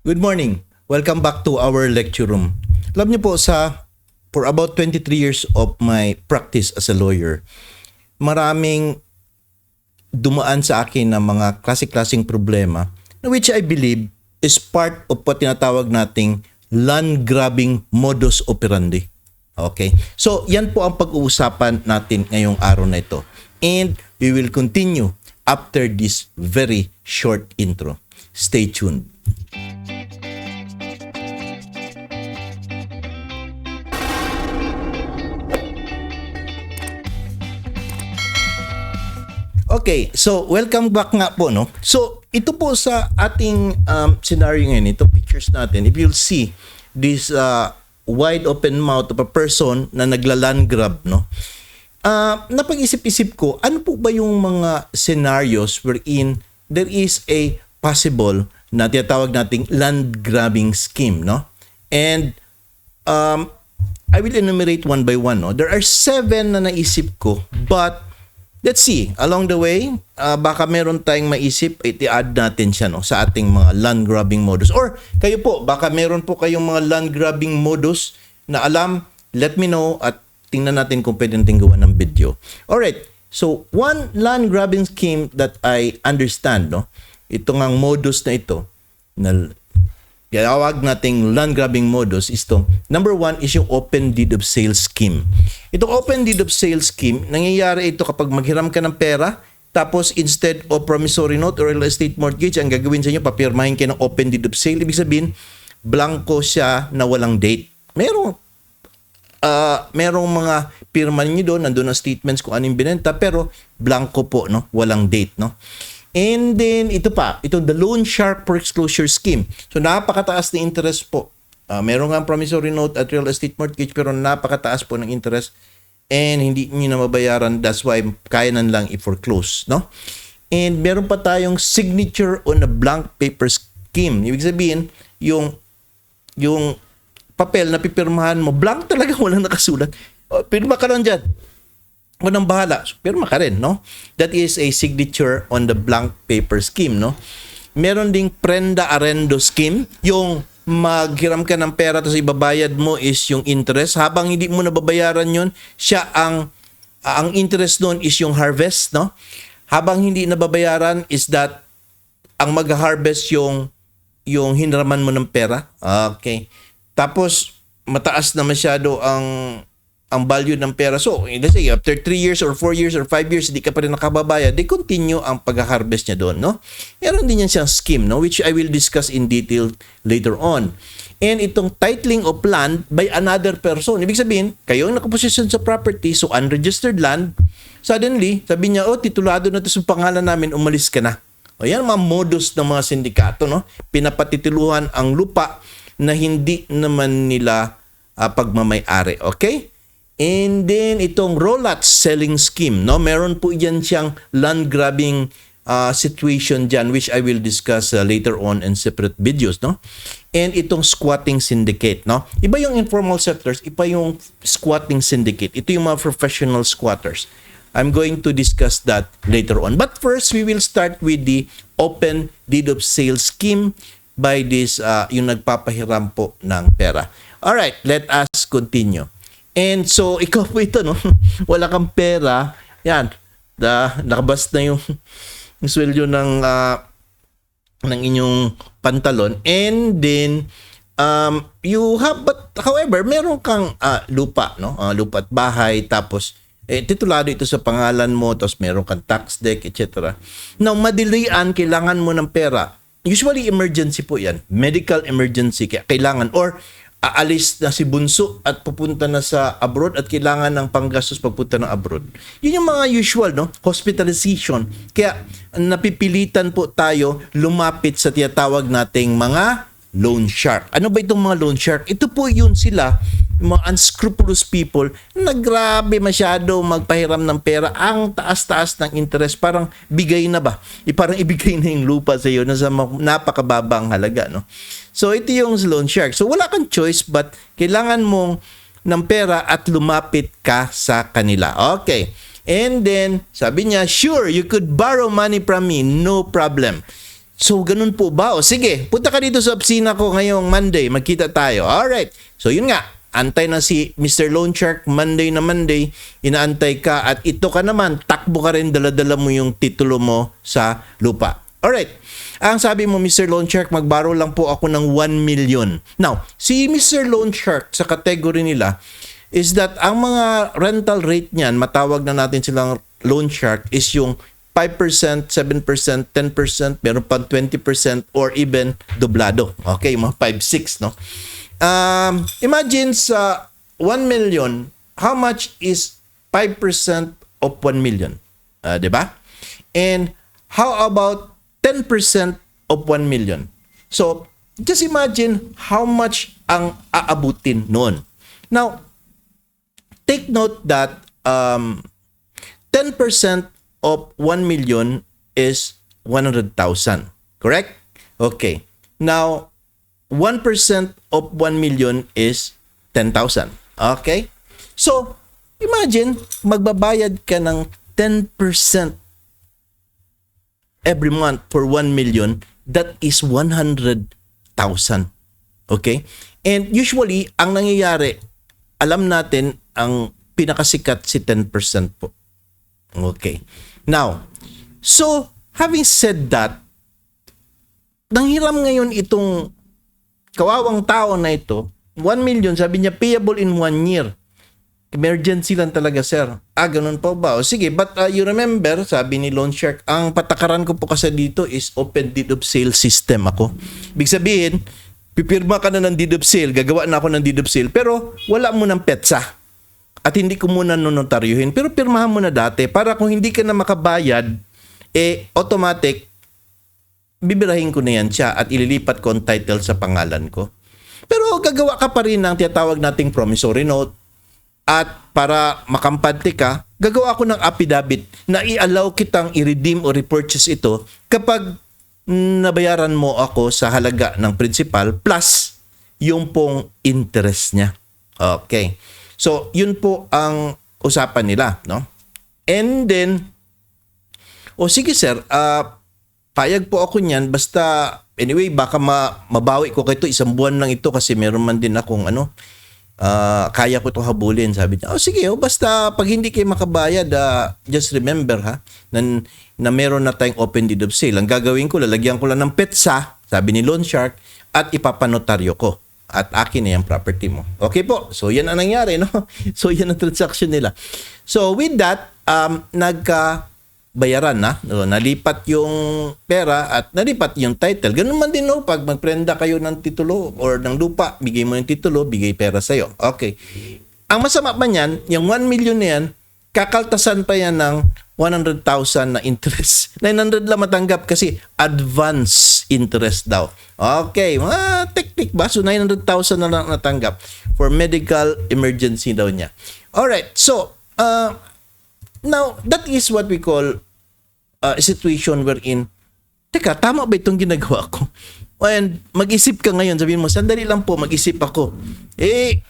Good morning. Welcome back to our lecture room. Alam niyo po sa for about 23 years of my practice as a lawyer, maraming dumaan sa akin ng mga klase-klaseng problema which I believe is part of what tinatawag nating land grabbing modus operandi. Okay? So, yan po ang pag-uusapan natin ngayong araw na ito. And we will continue after this very short intro. Stay tuned. Okay, so welcome back nga po, no? So, ito po sa ating um, scenario ngayon, ito pictures natin, if you'll see this uh, wide open mouth of a person na naglaland grab, no? Uh, napag-isip-isip ko, ano po ba yung mga scenarios wherein there is a possible na tinatawag nating land grabbing scheme, no? And um, I will enumerate one by one, no? There are seven na naisip ko, but Let's see, along the way, uh, baka meron tayong maisip, iti-add natin siya no, sa ating mga land grabbing modus. Or kayo po, baka meron po kayong mga land grabbing modus na alam, let me know at tingnan natin kung pwede natin gawa ng video. Alright, so one land grabbing scheme that I understand, no, ito ngang modus na ito, na Tinawag nating land grabbing modus is to, number one is yung open deed of sale scheme. Itong open deed of sale scheme, nangyayari ito kapag maghiram ka ng pera, tapos instead of promissory note or real estate mortgage, ang gagawin sa inyo, papirmahin kayo ng open deed of sale. Ibig sabihin, blanco siya na walang date. Merong uh, merong mga pirma niyo doon, nandoon ang statements kung anong binenta, pero blanco po, no? Walang date, no? And then, ito pa, ito the loan shark foreclosure scheme. So, napakataas na interest po. Uh, meron nga promissory note at real estate mortgage pero napakataas po ng interest and hindi niyo na mabayaran. That's why kaya nan lang i-foreclose, no? And meron pa tayong signature on a blank paper scheme. Ibig sabihin, yung yung papel na pipirmahan mo, blank talaga, walang nakasulat. Oh, pirma ka lang dyan o nang bahala, pirma ka rin, no? That is a signature on the blank paper scheme, no? Meron ding prenda arendo scheme, yung maghiram ka ng pera tapos ibabayad mo is yung interest. Habang hindi mo nababayaran yon siya ang ang interest noon is yung harvest, no? Habang hindi nababayaran is that ang mag-harvest yung yung hinraman mo ng pera. Okay. Tapos mataas na masyado ang ang value ng pera. So, let's say, after 3 years or 4 years or 5 years, hindi ka pa rin nakababayad, they continue ang pag-harvest niya doon, no? Meron din yan siyang scheme, no? Which I will discuss in detail later on. And itong titling of land by another person. Ibig sabihin, kayo ang nakaposisyon sa property, so unregistered land, suddenly, sabi niya, oh, titulado na ito sa pangalan namin, umalis ka na. O yan mga modus ng mga sindikato, no? Pinapatitiluhan ang lupa na hindi naman nila uh, pagmamay-ari. Okay? And then itong rollout selling scheme, no? Meron po diyan siyang land grabbing uh, situation diyan which I will discuss uh, later on in separate videos, no? And itong squatting syndicate, no? Iba yung informal settlers, iba yung squatting syndicate. Ito yung mga professional squatters. I'm going to discuss that later on. But first, we will start with the open deed of sale scheme by this uh, yung nagpapahiram po ng pera. All right, let us continue. And so, ikaw po ito, no? Wala kang pera. Yan. Da, nakabas na yung, yung sweldo ng, uh, ng inyong pantalon. And then, um, you have, but however, meron kang uh, lupa, no? Uh, lupa at bahay. Tapos, eh, titulado ito sa pangalan mo, tapos meron kang tax deck, etc. Now, madilian, kailangan mo ng pera. Usually, emergency po yan. Medical emergency. Kaya kailangan, or aalis na si Bunso at pupunta na sa abroad at kailangan ng panggastos pagpunta ng abroad. Yun yung mga usual, no? Hospitalization. Kaya napipilitan po tayo lumapit sa tiyatawag nating mga loan shark. Ano ba itong mga loan shark? Ito po yun sila, mga unscrupulous people na grabe masyado magpahiram ng pera. Ang taas-taas ng interest, parang bigay na ba? I, parang ibigay na yung lupa sa iyo na sa napakababang halaga. No? So ito yung loan shark. So wala kang choice but kailangan mong ng pera at lumapit ka sa kanila. Okay. And then, sabi niya, sure, you could borrow money from me, no problem. So, ganun po ba? O sige, punta ka dito sa opisina ko ngayong Monday. Magkita tayo. Alright. So, yun nga. Antay na si Mr. Loan Shark Monday na Monday. Inaantay ka at ito ka naman. Takbo ka rin. Daladala mo yung titulo mo sa lupa. Alright. Ang sabi mo, Mr. Loan Shark, magbaro lang po ako ng 1 million. Now, si Mr. Loan Shark sa category nila is that ang mga rental rate niyan, matawag na natin silang loan shark, is yung 5%, 7%, 10%, meron pang 20% or even doblado. Okay, mga 5, 6, no? Um, imagine sa 1 million, how much is 5% of 1 million? Uh, 'di ba? And how about 10% of 1 million? So, just imagine how much ang aabutin noon. Now, take note that um, 10% of 1 million is 100,000. Correct? Okay. Now, 1% of 1 million is 10,000. Okay? So, imagine, magbabayad ka ng 10% every month for 1 million. That is 100,000. Okay? And usually, ang nangyayari, alam natin, ang pinakasikat si 10% po. Okay. Now, so, having said that, nanghiram ngayon itong kawawang tao na ito, 1 million, sabi niya, payable in 1 year. Emergency lang talaga, sir. Ah, ganun po ba? O sige, but uh, you remember, sabi ni Loan Shark, ang patakaran ko po kasi dito is open deed of sale system ako. Big sabihin, pipirma ka na ng deed of sale, gagawa na ako ng deed of sale, pero wala mo ng petsa at hindi ko muna nonotaryuhin. Pero pirmahan mo na dati para kung hindi ka na makabayad, eh automatic, bibirahin ko na yan siya at ililipat ko ang title sa pangalan ko. Pero gagawa ka pa rin ng tinatawag nating promissory note at para makampante ka, gagawa ko ng affidavit na i-allow kitang i-redeem o repurchase ito kapag nabayaran mo ako sa halaga ng principal plus yung pong interest niya. Okay. So, yun po ang usapan nila, no? And then, o sige sir, ah, payag po ako niyan, basta, anyway, baka ma mabawi ko kayo isang buwan lang ito kasi meron man din akong ano, ah, kaya ko ito habulin, sabi niya. O sige, oh, basta pag hindi kayo makabayad, ah, just remember ha, na, na meron na tayong open deed of sale. Ang gagawin ko, lalagyan ko lang ng petsa, sabi ni Loan Shark, at ipapanotaryo ko at akin na yung property mo. Okay po. So, yan ang nangyari, no? So, yan ang transaction nila. So, with that, um, nagka bayaran na. Nalipat yung pera at nalipat yung title. Ganun man din, no? Pag magprenda kayo ng titulo or ng lupa, bigay mo yung titulo, bigay pera sa'yo. Okay. Ang masama pa niyan, yung 1 million na yan, kakaltasan pa yan ng 100,000 na interest. 900 lang matanggap kasi advance interest daw. Okay, mga technique ba? So 900,000 na lang natanggap for medical emergency daw niya. Alright, so uh, now that is what we call uh, a situation wherein Teka, tama ba itong ginagawa ko? And mag-isip ka ngayon, sabihin mo, sandali lang po, mag-isip ako. Eh,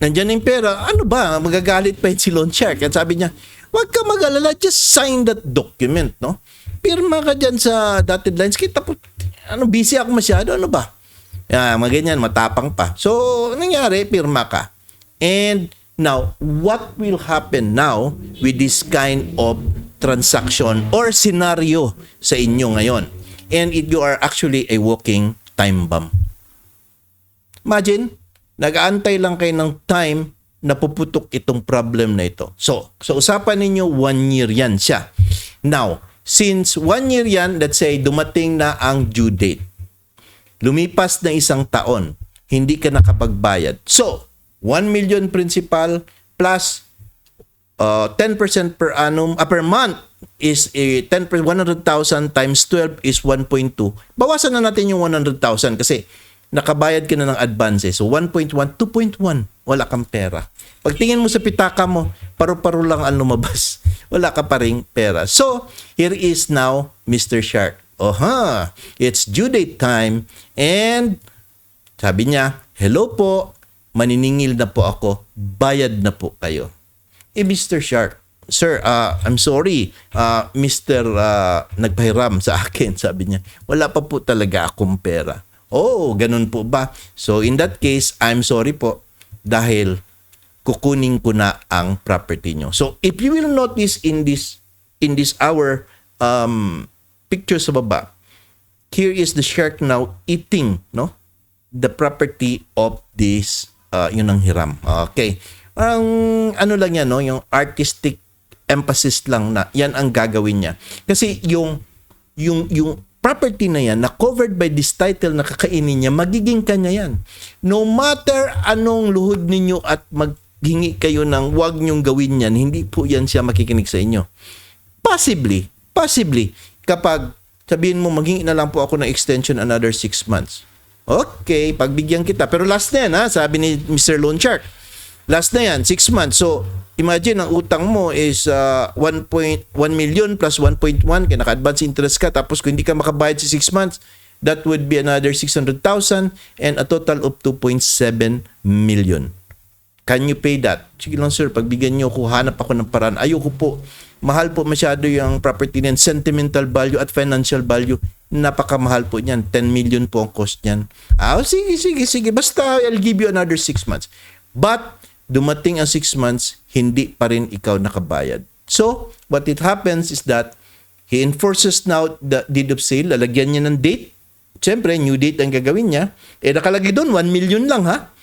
nandyan yung pera, ano ba, magagalit pa yun si loan shark. At sabi niya, huwag ka mag-alala, just sign that document, no? Pirma ka dyan sa dotted lines. Kita po, ano, busy ako masyado, ano ba? Yeah, mga matapang pa. So, nangyari, pirma ka. And now, what will happen now with this kind of transaction or scenario sa inyo ngayon? And it, you are actually a walking time bomb. Imagine, nag-aantay lang kayo ng time na puputok itong problem na ito. So, sa usapan ninyo, one year yan siya. Now, since one year yan, let's say, dumating na ang due date. Lumipas na isang taon, hindi ka nakapagbayad. So, 1 million principal plus uh, 10% per annum, uh, per month is a 10 100,000 times 12 is 1.2. Bawasan na natin yung 100,000 kasi nakabayad ka na ng advance. So 1.1, 2.1, wala kang pera. Pagtingin mo sa pitaka mo, paru-paro lang ang lumabas. Wala ka pa ring pera. So, here is now Mr. Shark. Oha, it's due date time and sabi niya, hello po, maniningil na po ako, bayad na po kayo. Eh, Mr. Shark, sir, ah, I'm sorry, ah, Mr. ah, nagpahiram sa akin, sabi niya. Wala pa po talaga akong pera. Oh, ganun po ba? So in that case, I'm sorry po dahil kukunin ko na ang property nyo. So if you will notice in this in this our um, picture sa baba, here is the shark now eating, no? The property of this uh, yun ang hiram. Okay. Ang ano lang yan, no? Yung artistic emphasis lang na yan ang gagawin niya. Kasi yung yung yung property na yan na covered by this title na kakainin niya, magiging kanya yan. No matter anong luhod ninyo at maghingi kayo ng wag niyong gawin yan, hindi po yan siya makikinig sa inyo. Possibly, possibly, kapag sabihin mo, maghingi na lang po ako ng extension another 6 months. Okay, pagbigyan kita. Pero last na yan, ha? sabi ni Mr. Loan Shark. Last na yan, 6 months. So, imagine, ang utang mo is uh, 1.1 million plus 1.1, kaya naka-advance interest ka, tapos kung hindi ka makabayad sa 6 months, that would be another 600,000 and a total of 2.7 million. Can you pay that? Sige lang sir, pagbigyan nyo ako, hanap ako ng paraan. Ayoko po. Mahal po masyado yung property niyan. Sentimental value at financial value. Napakamahal po niyan. 10 million po ang cost niyan. Ah, sige, sige, sige. Basta I'll give you another 6 months. But, dumating ang 6 months, hindi pa rin ikaw nakabayad. So, what it happens is that he enforces now the deed of sale. Lalagyan niya ng date. Siyempre, new date ang gagawin niya. Eh, nakalagay doon, 1 million lang ha.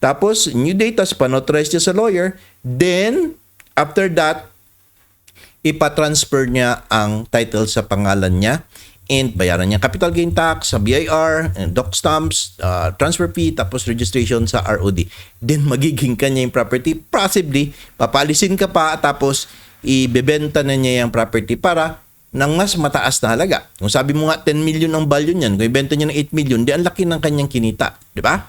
Tapos, new date, tapos panauthorize niya sa lawyer. Then, after that, ipatransfer niya ang title sa pangalan niya and bayaran niya capital gain tax sa BIR, doc stamps, uh, transfer fee, tapos registration sa ROD. Then magiging kanya yung property. Possibly, papalisin ka pa tapos ibebenta na niya yung property para ng mas mataas na halaga. Kung sabi mo nga 10 million ang value niyan, kung ibenta niya ng 8 million, di ang laki ng kanyang kinita. Di ba?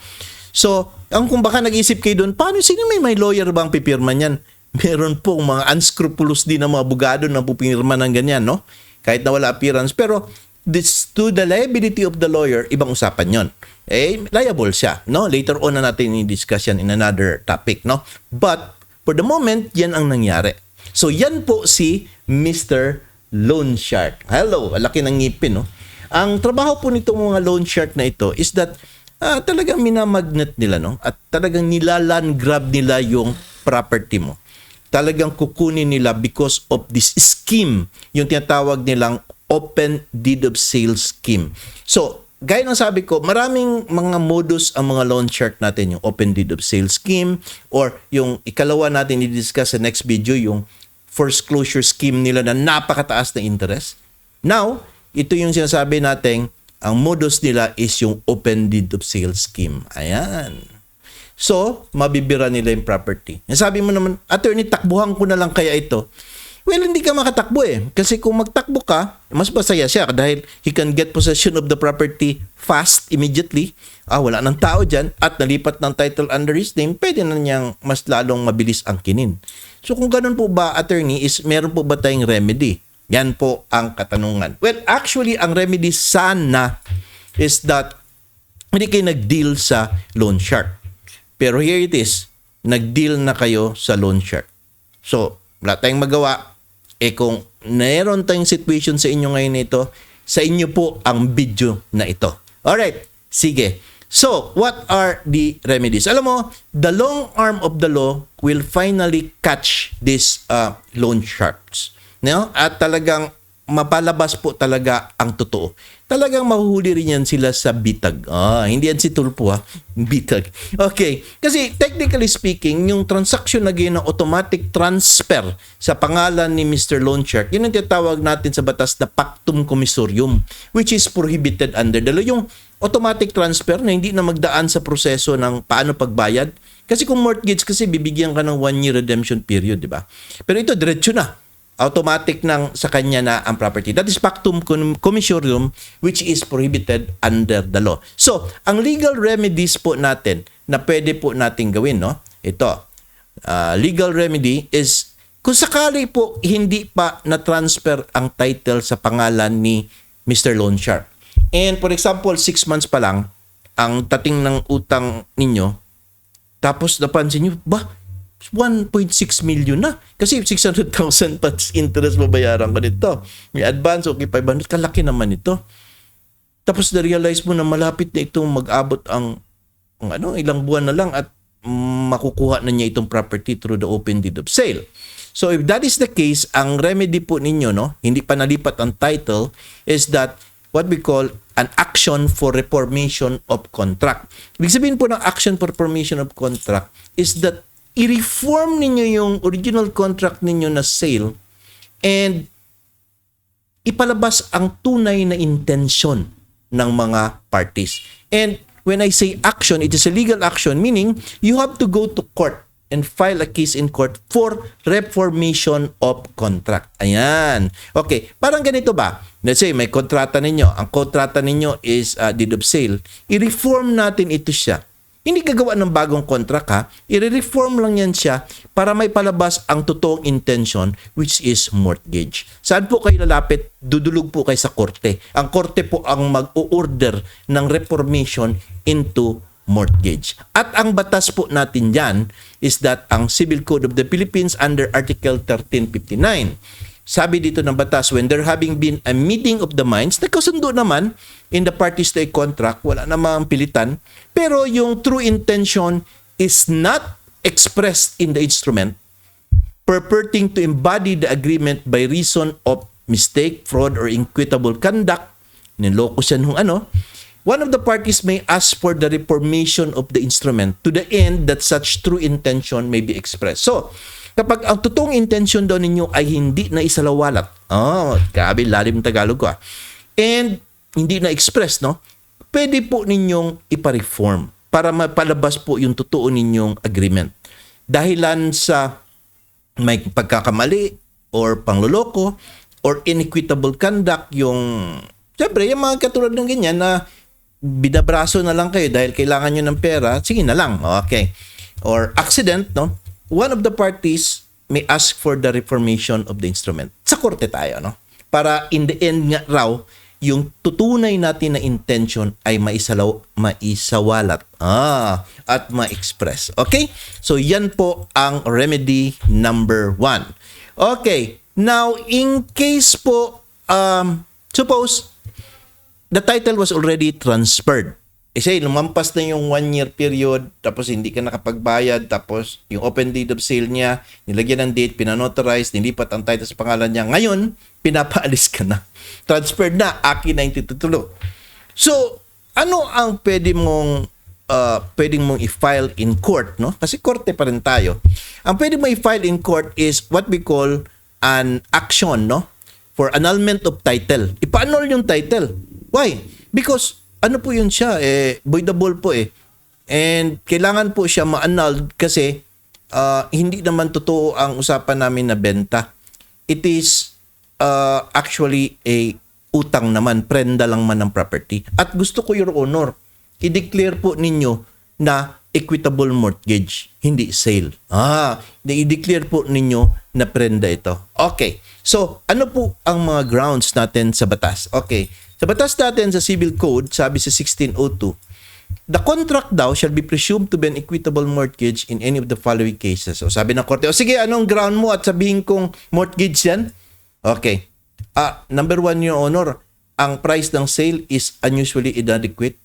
So, ang kung baka nag-isip kayo doon, paano sino may may lawyer bang pipirma niyan? Meron po mga unscrupulous din na mga abogado na pupirma ng ganyan, no? Kahit na wala appearance. Pero, this to the liability of the lawyer, ibang usapan yon. Eh, liable siya, no? Later on na natin i-discuss yan in another topic, no? But, for the moment, yan ang nangyari. So, yan po si Mr. Loan Shark. Hello, laki ng ngipin, no? Ang trabaho po nitong mga loan shark na ito is that ah, talagang minamagnet nila, no? At talagang nilalan grab nila yung property mo. Talagang kukunin nila because of this scheme, yung tinatawag nilang open deed of sale scheme. So, gaya ng sabi ko, maraming mga modus ang mga loan shark natin, yung open deed of sale scheme or yung ikalawa natin i-discuss sa next video, yung foreclosure scheme nila na napakataas na interest. Now, ito yung sinasabi natin, ang modus nila is yung open deed of sale scheme. Ayan. So, mabibira nila yung property. Sabi mo naman, attorney, takbuhan ko na lang kaya ito. Well, hindi ka makatakbo eh. Kasi kung magtakbo ka, mas masaya siya dahil he can get possession of the property fast, immediately. Ah, wala ng tao dyan at nalipat ng title under his name, pwede na niyang mas lalong mabilis ang kinin. So kung ganun po ba, attorney, is meron po ba tayong remedy? Yan po ang katanungan. Well, actually, ang remedy sana is that hindi kayo nag-deal sa loan shark. Pero here it is, nag-deal na kayo sa loan shark. So, wala tayong magawa. Eh kung mayroon tayong situation sa inyo ngayon ito, sa inyo po ang video na ito. Alright, sige. So, what are the remedies? Alam mo, the long arm of the law will finally catch these uh, loan sharks. No? At talagang mapalabas po talaga ang totoo. Talagang mahuhuli rin yan sila sa bitag. Ah, hindi yan si Tulpo ha. Bitag. Okay. Kasi technically speaking, yung transaction na gano'n automatic transfer sa pangalan ni Mr. Loan Shark, yun ang tinatawag natin sa batas na pactum commissorium, which is prohibited under the law. Yung automatic transfer na hindi na magdaan sa proseso ng paano pagbayad. Kasi kung mortgage kasi bibigyan ka ng one year redemption period, di ba? Pero ito diretso na automatic nang sa kanya na ang property. That is pactum commissorium which is prohibited under the law. So, ang legal remedies po natin na pwede po nating gawin, no? Ito, uh, legal remedy is kung sakali po hindi pa na-transfer ang title sa pangalan ni Mr. Loan Shark. And for example, six months pa lang, ang tating ng utang ninyo, tapos napansin nyo, ba, 1.6 million na. Kasi 600,000 pa interest babayaran ko nito. May advance, okay, 500. Kalaki naman ito. Tapos na-realize mo na malapit na itong mag-abot ang, ang ano, ilang buwan na lang at makukuha na niya itong property through the open deed of sale. So if that is the case, ang remedy po ninyo, no, hindi pa nalipat ang title, is that what we call an action for reformation of contract. Ibig sabihin po ng action for reformation of contract is that i-reform ninyo yung original contract ninyo na sale and ipalabas ang tunay na intention ng mga parties. And when I say action, it is a legal action, meaning you have to go to court and file a case in court for reformation of contract. Ayan. Okay, parang ganito ba? Let's say may kontrata ninyo. Ang kontrata ninyo is uh, deed of sale. I-reform natin ito siya. Hindi gagawa ng bagong contract ha. I-reform lang yan siya para may palabas ang totoong intention which is mortgage. Saan po kayo lalapit? Dudulog po kayo sa korte. Ang korte po ang mag-order ng reformation into mortgage. At ang batas po natin dyan is that ang Civil Code of the Philippines under Article 1359 sabi dito ng batas, when there having been a meeting of the minds, nagkasundo naman in the parties to a contract, wala namang pilitan, pero yung true intention is not expressed in the instrument, purporting to embody the agreement by reason of mistake, fraud, or equitable conduct, niloko siya nung ano, one of the parties may ask for the reformation of the instrument to the end that such true intention may be expressed. So, kapag ang totoong intention daw ninyo ay hindi na isalawalat, oh, grabe, lalim Tagalog ko ah, and hindi na express, no? Pwede po ninyong ipa-reform para mapalabas po yung totoo ninyong agreement. Dahilan sa may pagkakamali or pangloloko or inequitable conduct yung Siyempre, yung mga katulad ng ganyan na binabraso na lang kayo dahil kailangan nyo ng pera, sige na lang. Okay. Or accident, no? One of the parties may ask for the reformation of the instrument. Sa korte tayo, no? Para in the end nga raw, yung tutunay natin na intention ay maisalaw, maisawalat ah, at ma-express. Okay? So, yan po ang remedy number one. Okay. Now, in case po, um, suppose the title was already transferred. Eh say, lumampas na yung one year period, tapos hindi ka nakapagbayad, tapos yung open deed of sale niya, nilagyan ng date, pinanotarize, nilipat ang title sa pangalan niya. Ngayon, pinapaalis ka na. Transferred na, akin na yung titulo. So, ano ang pwede mong uh, pwedeng mong i-file in court, no? Kasi korte pa rin tayo. Ang pwede mo i-file in court is what we call an action, no? For annulment of title. Ipa-annul yung title. Why? Because ano po yun siya, eh, voidable po eh. And kailangan po siya ma-annul kasi uh, hindi naman totoo ang usapan namin na benta. It is uh, actually a utang naman, prenda lang man ng property. At gusto ko, Your Honor, i-declare po ninyo na equitable mortgage, hindi sale. Ah, i-declare po ninyo na prenda ito. Okay. So, ano po ang mga grounds natin sa batas? Okay. Sa batas natin sa Civil Code, sabi sa 1602, the contract daw shall be presumed to be an equitable mortgage in any of the following cases. So sabi ng korte, o sige, anong ground mo at sabihin kong mortgage yan? Okay. Ah, number one, Your Honor, ang price ng sale is unusually inadequate.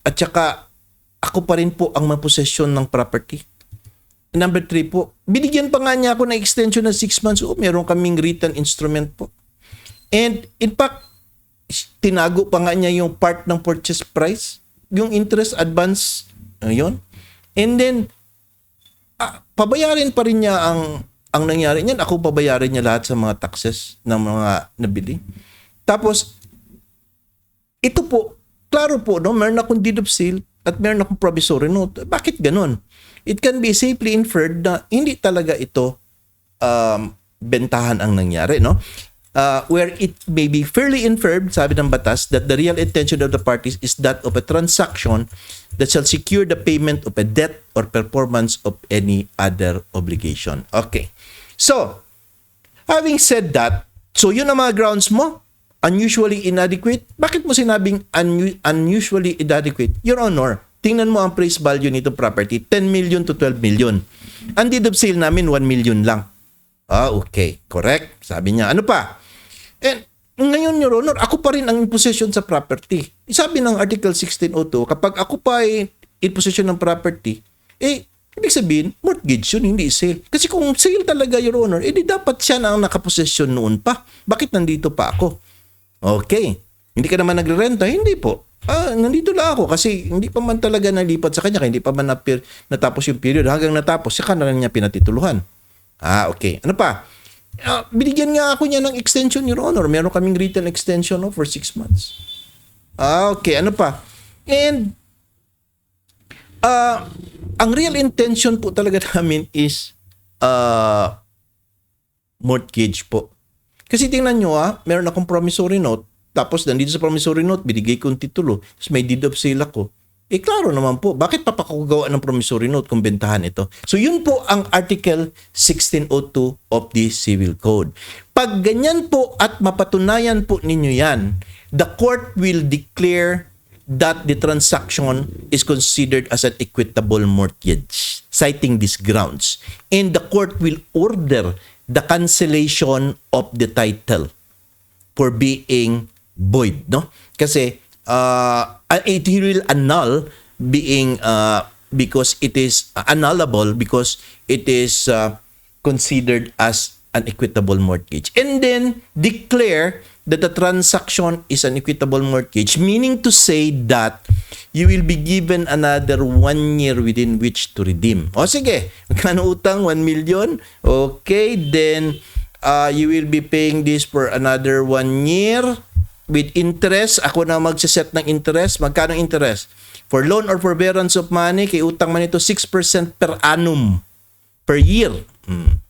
At saka, ako pa rin po ang maposesyon ng property. Number three po, binigyan pa nga niya ako ng extension ng 6 months. Oh, meron kaming written instrument po. And in fact, tinago pa nga niya yung part ng purchase price, yung interest advance, ayun. And then, ah, pabayarin pa rin niya ang ang nangyari niyan. Ako pabayarin niya lahat sa mga taxes ng mga nabili. Tapos, ito po, klaro po, no, meron akong deed of sale at meron akong promissory note. Bakit ganun? It can be safely inferred na hindi talaga ito um, bentahan ang nangyari, no? Uh, where it may be fairly inferred, sabi ng batas, that the real intention of the parties is that of a transaction that shall secure the payment of a debt or performance of any other obligation. Okay. So, having said that, so yun ang mga grounds mo, unusually inadequate. Bakit mo sinabing unu- unusually inadequate? Your Honor, tingnan mo ang price value nito property, 10 million to 12 million. Ang deed of sale namin 1 million lang. Ah, okay. Correct. Sabi niya. Ano pa? And ngayon, Your Honor, ako pa rin ang in possession sa property. Sabi ng Article 1602, kapag ako pa ay in possession ng property, eh, ibig sabihin, mortgage yun, hindi sale. Kasi kung sale talaga, Your Honor, edi dapat siya na ang nakaposesyon noon pa. Bakit nandito pa ako? Okay. Hindi ka naman nagre-renta? Hindi po. Ah, nandito lang ako kasi hindi pa man talaga nalipat sa kanya, hindi pa man natapos yung period. Hanggang natapos, saka na lang niya pinatituluhan. Ah, okay. Ano pa? Ah, binigyan nga ako niya ng extension, Your Honor. Meron kaming written extension no, for six months. Ah, okay. Ano pa? And, ah, ang real intention po talaga namin is ah, mortgage po. Kasi tingnan nyo ah, meron akong promissory note, tapos nandito sa promissory note, binigay kong titulo, tapos may deed of sale ako. Eh klaro naman po, bakit papakagawa ng promissory note kung bentahan ito? So yun po ang Article 1602 of the Civil Code. Pag ganyan po at mapatunayan po ninyo yan, the court will declare that the transaction is considered as an equitable mortgage, citing these grounds. And the court will order the cancellation of the title for being void, no? Kasi uh, it will annul being uh, because it is annullable because it is uh, considered as an equitable mortgage. And then declare that the transaction is an equitable mortgage, meaning to say that you will be given another one year within which to redeem. O sige, magkano utang? 1 million? Okay, then uh, you will be paying this for another one year with interest. Ako na magsiset ng interest. Magkano interest? For loan or forbearance of money, kay utang man ito 6% per annum per year. Hmm.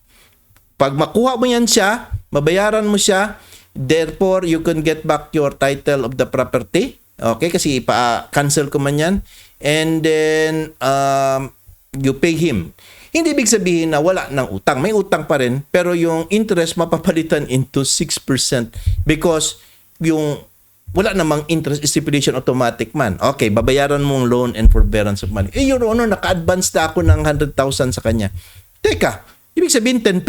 Pag makuha mo yan siya, mabayaran mo siya, therefore you can get back your title of the property. Okay, kasi ipa-cancel ko man yan. And then um, you pay him. Hindi ibig sabihin na wala ng utang. May utang pa rin, pero yung interest mapapalitan into 6% because yung wala namang interest stipulation automatic man. Okay, babayaran mo ang loan and forbearance of money. Eh, Your Honor, naka-advance na ako ng 100,000 sa kanya. Teka, ibig sabihin 10%?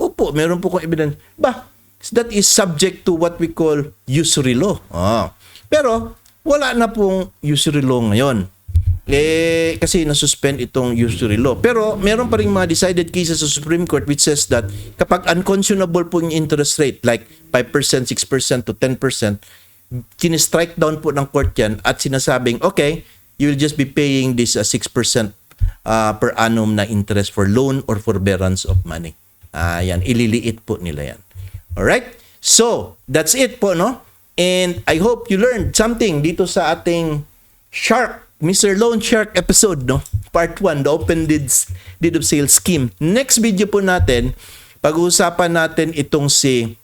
Opo, meron po kong evidence. Ba, that is subject to what we call usury law. Ah. Pero, wala na pong usury law ngayon. Eh, kasi nasuspend itong usury law. Pero, meron pa rin mga decided cases sa Supreme Court which says that kapag unconscionable po yung interest rate, like 5%, 6% to 10%, kinistrike down po ng court yan at sinasabing, okay, you will just be paying this uh, 6% uh, per annum na interest for loan or forbearance of money. Yan, ililiit po nila yan. Alright? So, that's it po, no? And I hope you learned something dito sa ating Shark, Mr. Loan Shark episode, no? Part 1, the open deeds, deed of sale scheme. Next video po natin, pag-uusapan natin itong si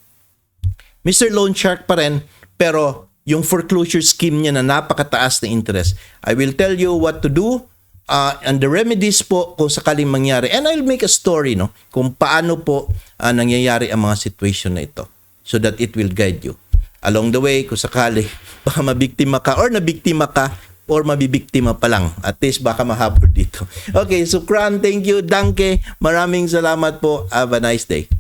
Mr. Loan Shark pa rin, pero yung foreclosure scheme niya na napakataas na interest. I will tell you what to do uh, and the remedies po kung sakaling mangyari. And I'll make a story no kung paano po uh, nangyayari ang mga situation na ito so that it will guide you. Along the way, kung sakali baka mabiktima ka or nabiktima ka or mabibiktima pa lang. At least baka mahabol dito. Okay, so Kran, thank you. Danke. Maraming salamat po. Have a nice day.